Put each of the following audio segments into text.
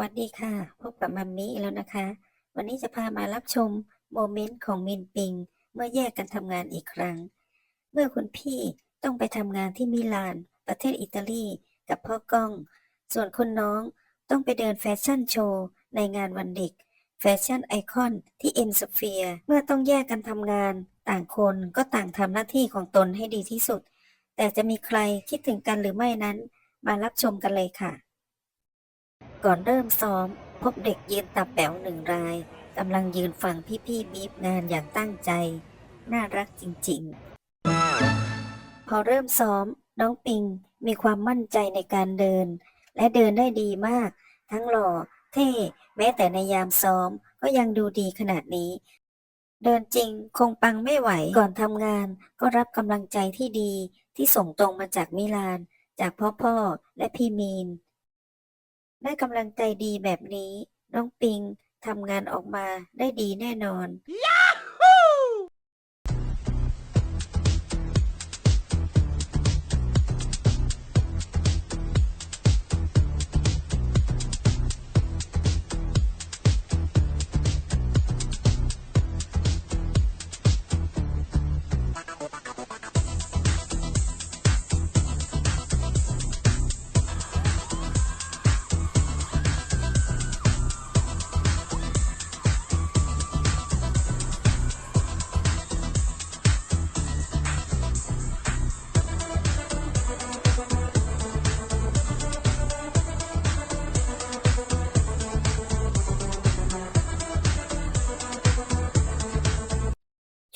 วัสดีค่ะ พบกับมัมมี่แล้วนะคะ วันนี้จะพามารับชมโมเมนต์ของมินปิง เมื่อแยกกันทำงานอีกครั้ง เมื่อคุณพี่ต้องไปทำงานที่มิลาน ประเทศอิตาลีกับพ่อก้อง ส่วนคุณน้องต้องไปเดินแฟชั่นโชว์ในงานวันเด็ก แฟชั่นไอคอนที่เอ็นสเฟียเมื่อต้องแยกกันทำงาน ต่างคนก็ต่างทำหน้าที่ของตนให้ดีที่สุด แต่จะมีใครคิดถึงกันหรือไม่นั้น มารับชมกันเลยค่ะ ก่อนเริ่มซ้อม พบเด็กยืนตับแป๋วหนึ่งรายกำลังยืนฟังพี่ๆบีบงานอย่างตั้งใจ น่ารักจริงๆ พอเริ่มซ้อม น้องปิงมีความมั่นใจในการเดิน และเดินได้ดีมาก ทั้งหล่อเท่แม้แต่ในยามซ้อมก็ยังดูดีขนาดนี้ เดินจริงคงปังไม่ไหวก่อนทำงาน ก็รับกำลังใจที่ดีที่ส่งตรงมาจากมิลาน จากพ่อพ่อและพี่มีน ได้กำลังใจดีแบบนี้ น้องปิงทำงานออกมาได้ดีแน่นอน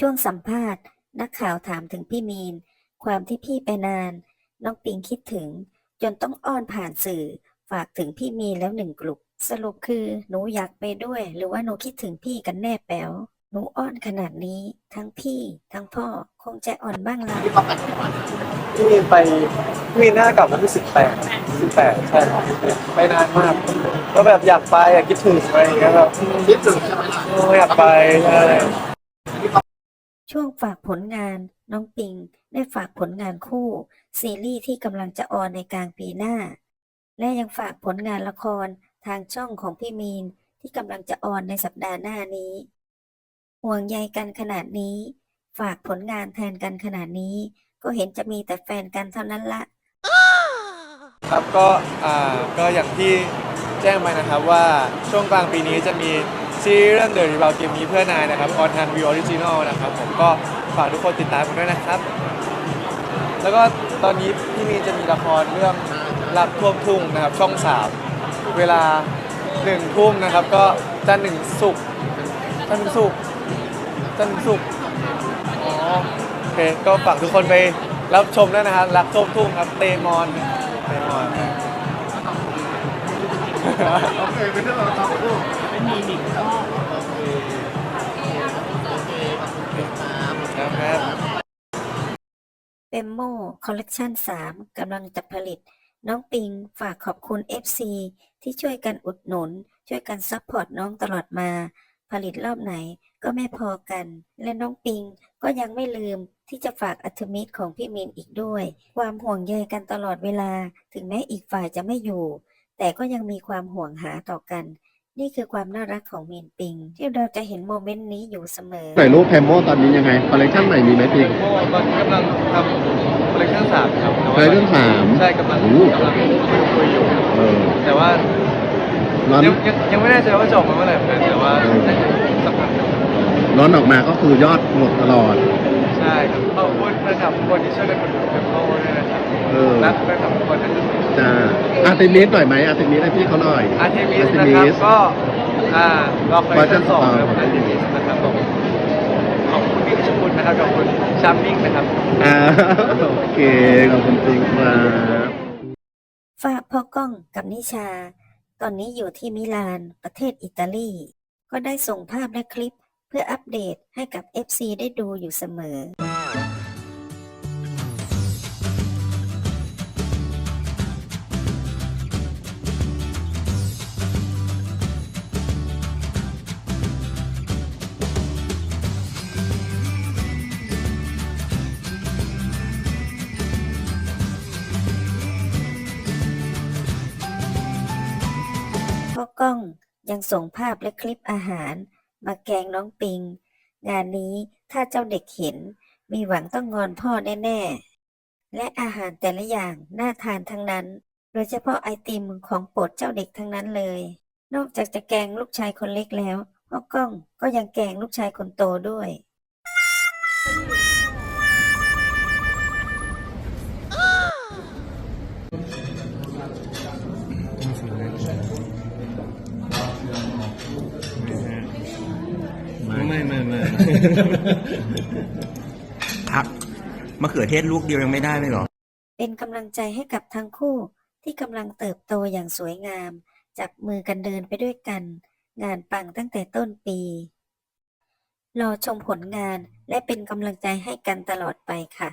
ช่วงสัมภาษณ์ นักข่าวถามถึงพี่มีน ความที่พี่ไปนาน น้องปิงคิดถึง จนต้องอ้อนผ่านสื่อ ฝากถึงพี่มีนแล้วหนึ่งกลุ่มสรุปคือหนูอยากไปด้วย หรือว่าหนูคิดถึงพี่กันแน่แป๋วหนูอ้อนขนาดนี้ ทั้งพี่ ทั้งพ่อคงใจอ่อนบ้างละที่มีไปมีหน้ากลับวันที่สิบแปดสิบแปดใช่ครับไปนานมากก็แบบอยากไปอยากคิดถึงอะไรอย่างเงี้ยแบบคิดถึงใช่ไหมล่ะอยากไปใช่ ช่วงฝากผลงาน น้องปิง ได้ฝากผลงานคู่ ซีรีส์ที่กำลังจะออนในกลางปีหน้า และยังฝากผลงานละครทางช่องของพี่มีนที่กำลังจะออนในสัปดาห์หน้านี้ ห่วงใยกันขนาดนี้ ฝากผลงานแทนกันขนาดนี้ ก็เห็นจะมีแต่แฟนกันเท่านั้นละ ครับก็อ่าก็อย่างที่แจ้งไปนะครับว่าช่วงกลางปีนี้จะมี ซีรีส์เรื่อง The Rebound เกมนี้เพื่อนายนะครับออนทางวีออริจินอลนะครับผมก็ฝากทุกคนติดตามกันด้วยนะครับ แล้วก็ตอนนี้พี่มีนจะมีละครเรื่องรักท่วมทุ่งนะครับช่องสามเวลาหนึ่งทุ่มนะครับ ก็จันทร์หนึ่งศุกร์จันทร์ถึงศุกร์จันทร์ถึงศุกร์อ๋อโอเคก็ฝากทุกคนไปรับชมด้วยนะครับรักท่วมทุ่งครับเตมอนเตมอน โอเคเป็นเรื่องเราต้องพูดไม่มีหนิงก็นะครับเปมโมคอลเลกชัน3กำลังจะผลิต น้องปิงฝากขอบคุณ FC ที่ช่วยกันอุดหนุน ช่วยกันซัพพอร์ตน้องตลอดมา ผลิตรอบไหนก็ไม่พอกัน และน้องปิงก็ยังไม่ลืมที่จะฝากอัธมิตรของพี่มินอีกด้วย ความห่วงใยกันตลอดเวลา ถึงแม้อีกฝ่ายจะไม่อยู่ แต่ก็ยังมีความห่วงหาต่อกัน นี่คือความน่ารักของมินปิง ที่เราจะเห็นโมเมนต์นี้อยู่เสมอใส่รูปแพมโมตอนนี้ยังไงคอลเลคชันใหม่มีไหมพี่โอ้ตอนนี้กำลังทำคอลเลคชั่นสามครับแต่คอลว่าเลคชันสามใช่กำลังโอ้โห กำลังคุยอยู่ เออแต่ว่าร้อนยังยังยังไม่แน่ใจว่าจะออกมาเมื่อไหร่เหมือนกันแต่ว่าน่าจะสักพักหนึ่งร้อนออกมาก็คือยอดหมดตลอด ใช่ครับขอบคุณนะครับทุกคนที่ช่วยกันกดดูเทมโพด้วยนะครับเออ รักแฟนคลับทุกคนนะครับจ้า อาร์ติมิสหน่อยไหมอาร์ติมิสให้พี่เขาหน่อยอาร์เทมิส Artemis นะครับ ก็อ่ารอคอลเลคชั่นสองนะครับ Version อาร์เทมิสนะครับผมขอบคุณพี่ชคุณนะครับขอบคุณชามมิ่งนะครับ อ่าโอเคขอบคุณจริงครับฝากพ่อก้องกับนิชา ตอนนี้อยู่ที่มิลานประเทศอิตาลี ก็ได้ส่งภาพและคลิปเพื่ออัปเดตให้กับ FC ได้ดูอยู่เสมอ ก้องก้องยังส่งภาพและคลิปอาหาร มาแกงน้องปิง งานนี้ถ้าเจ้าเด็กเห็น มีหวังต้องงอนพ่อแน่ๆ และอาหารแต่ละอย่างน่าทานทั้งนั้น โดยเฉพาะไอติมของโปรดเจ้าเด็กทั้งนั้นเลย นอกจากจะแกงลูกชายคนเล็กแล้วพ่อก้องก็ยังแกงลูกชายคนโตด้วย ไม่ไม่พักมะเขือเทศลูกเดียวยังไม่ได้เลยเหรอ เป็นกำลังใจให้กับทั้งคู่ที่กำลังเติบโตอย่างสวยงาม จับมือกันเดินไปด้วยกัน งานปังตั้งแต่ต้นปี รอชมผลงานและเป็นกำลังใจให้กันตลอดไปค่ะ